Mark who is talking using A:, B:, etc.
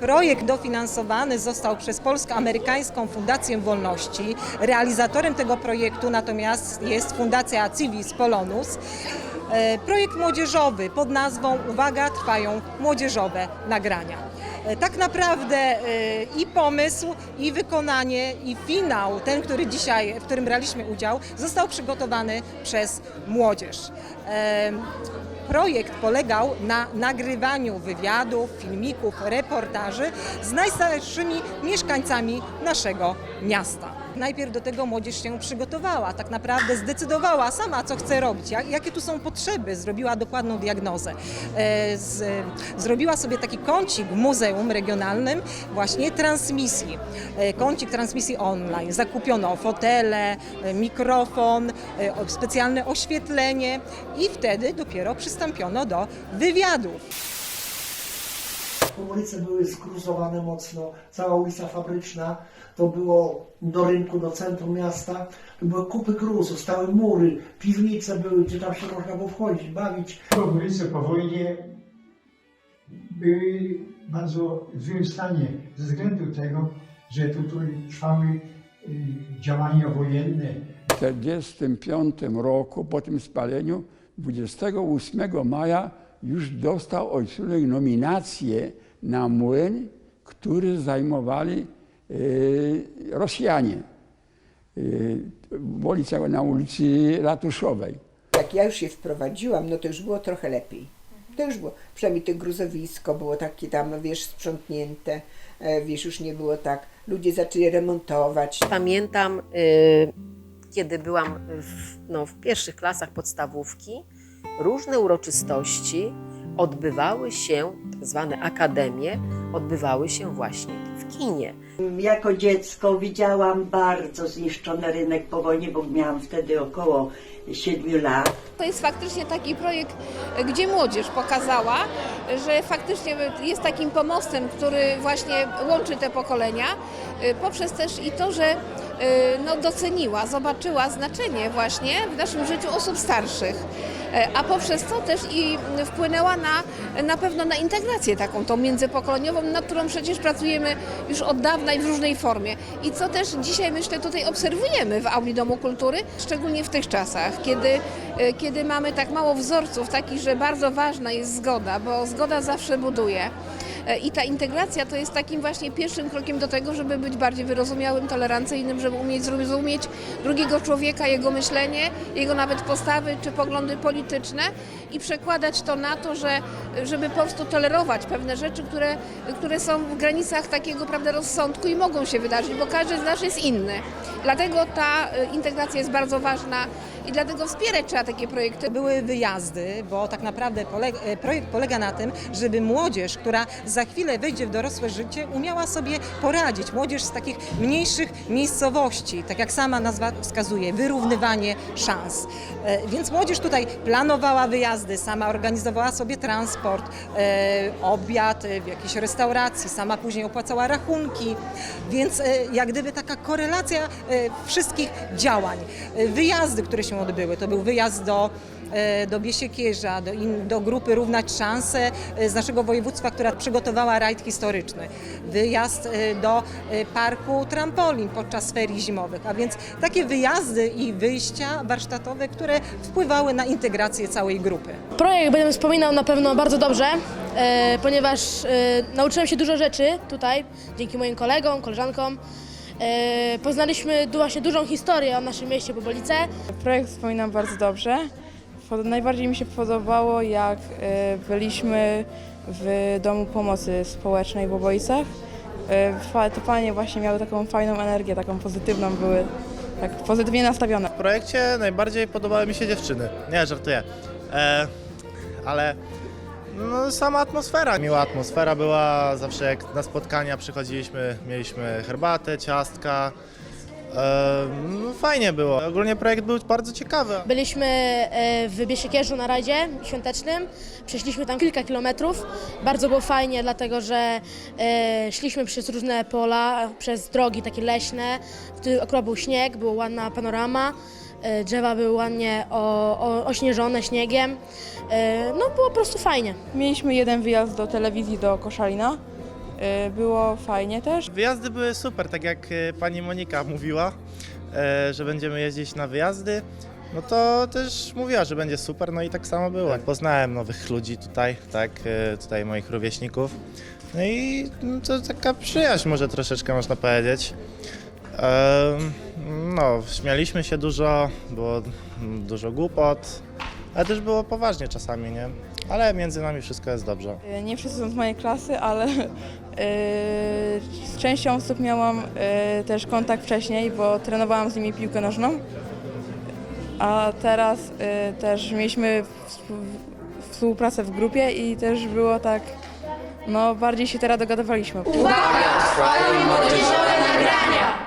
A: Projekt dofinansowany został przez Polsko-Amerykańską Fundację Wolności. Realizatorem tego projektu natomiast jest Fundacja Civis Polonus. E, Projekt młodzieżowy pod nazwą Uwaga, trwają młodzieżowe nagrania. E, Tak naprawdę e, i pomysł, i wykonanie, i finał, ten, który dzisiaj, w którym braliśmy udział, został przygotowany przez młodzież. Projekt polegał na nagrywaniu wywiadów, filmików, reportaży z najstarszymi mieszkańcami naszego miasta. Najpierw do tego młodzież się przygotowała, tak naprawdę zdecydowała sama, co chce robić, jak, jakie tu są potrzeby, zrobiła dokładną diagnozę. E, z, zrobiła sobie taki kącik w muzeum regionalnym właśnie transmisji. E, kącik transmisji online. Zakupiono fotele, e, mikrofon, e, specjalne oświetlenie i wtedy dopiero przystąpiono do wywiadów.
B: Ulice były skruzowane mocno, cała ulica Fabryczna, to było do rynku, do centrum miasta, to były kupy gruzów, stały mury, piwnice były, gdzie tam się można było wchodzić, bawić.
C: Ulice po wojnie były w bardzo złym stanie ze względu tego, że tutaj trwały y, działania wojenne.
D: W 1945 roku, po tym spaleniu, 28 maja już dostał ojcunek nominację na młyn, który zajmowali y, Rosjanie. W ulicy, na ulicy Ratuszowej.
E: Jak ja już się wprowadziłam, no to już było trochę lepiej. To już było, przynajmniej to gruzowisko było takie tam, wiesz, sprzątnięte, e, wiesz, już nie było tak. Ludzie zaczęli remontować.
F: Pamiętam, y, kiedy byłam w, no, w pierwszych klasach podstawówki, różne uroczystości odbywały się, tak zwane akademie, odbywały się właśnie w kinie.
G: Jako dziecko widziałam bardzo zniszczony rynek po wojnie, bo miałam wtedy około 7 lat.
H: To jest faktycznie taki projekt, gdzie młodzież pokazała, że faktycznie jest takim pomostem, który właśnie łączy te pokolenia, poprzez też i to, że no, doceniła, zobaczyła znaczenie właśnie w naszym życiu osób starszych. E, A poprzez to też i wpłynęła na, na pewno na integrację taką, tą międzypokoleniową, nad którą przecież pracujemy już od dawna i w różnej formie. I co też dzisiaj myślę tutaj obserwujemy w Auli Domu Kultury, szczególnie w tych czasach, kiedy, e, kiedy mamy tak mało wzorców takich, że bardzo ważna jest zgoda, bo zgoda zawsze buduje. E, I ta integracja to jest takim właśnie pierwszym krokiem do tego, żeby być bardziej wyrozumiałym, tolerancyjnym, żeby umieć zrozumieć drugiego człowieka, jego myślenie, jego nawet postawy czy poglądy polityczne i przekładać to na to, że, żeby po prostu tolerować pewne rzeczy, które, które są w granicach takiego prawda, rozsądku i mogą się wydarzyć, bo każdy z nas jest inny. Dlatego ta e, integracja jest bardzo ważna i dlatego wspierać trzeba takie projekty.
A: Były wyjazdy, bo tak naprawdę e, projekt polega na tym, żeby młodzież, która za chwilę wejdzie w dorosłe życie, umiała sobie poradzić. Młodzież z takich mniejszych miejscowości, tak jak sama nazwa wskazuje, wyrównywanie szans. E, Więc młodzież tutaj planowała wyjazdy, sama organizowała sobie transport, e, obiad e, w jakiejś restauracji, sama później opłacała rachunki. Więc jak gdyby taka korelacja wszystkich działań. Wyjazdy, które się odbyły, to był wyjazd do do Biesiekierza, do, in, do grupy Równać Szanse e, z naszego województwa, która przygotowała rajd historyczny. Wyjazd e, do e, parku trampolin podczas ferii zimowych. A więc takie wyjazdy i wyjścia warsztatowe, które wpływały na integrację całej grupy.
I: Projekt będę wspominał na pewno bardzo dobrze, e, ponieważ e, nauczyłem się dużo rzeczy tutaj, dzięki moim kolegom, koleżankom. E, poznaliśmy właśnie dużą historię o naszym mieście Bobolice.
J: Projekt wspominam bardzo dobrze. Najbardziej mi się podobało, jak e, byliśmy w Domu Pomocy Społecznej w Obojcach. Fa- Te panie właśnie miały taką fajną energię, taką pozytywną, były tak pozytywnie nastawione.
K: W projekcie najbardziej podobały mi się dziewczyny. Nie, żartuję. E, ale no, sama atmosfera. Miła atmosfera była. Zawsze jak na spotkania przychodziliśmy, mieliśmy herbatę, ciastka. E, no, fajnie było. Ogólnie projekt był bardzo ciekawy.
I: Byliśmy e, w Biesiekierzu na rajdzie świątecznym, przeszliśmy tam kilka kilometrów. Bardzo było fajnie, dlatego że e, szliśmy przez różne pola, przez drogi takie leśne. Wtedy akurat był śnieg, była ładna panorama. e, Drzewa były ładnie o, o, ośnieżone śniegiem. E, No było po prostu fajnie.
J: Mieliśmy jeden wyjazd do telewizji do Koszalina. Y, Było fajnie też.
K: Wyjazdy były super, tak jak e, pani Monika mówiła, e, że będziemy jeździć na wyjazdy. No to też mówiła, że będzie super, no i tak samo było. Poznałem nowych ludzi tutaj, tak, tutaj moich rówieśników. No i no, to taka przyjaźń może troszeczkę można powiedzieć. No, śmialiśmy się dużo, było dużo głupot, ale też było poważnie czasami, nie? Ale między nami wszystko jest dobrze.
J: Y, Nie wszyscy są z mojej klasy, ale y, z częścią osób miałam y, też kontakt wcześniej, bo trenowałam z nimi piłkę nożną. A teraz y, też mieliśmy współ- współpracę w grupie i też było tak, no bardziej się teraz dogadywaliśmy.
L: Uwaga! Trwają młodzieżowe nagrania!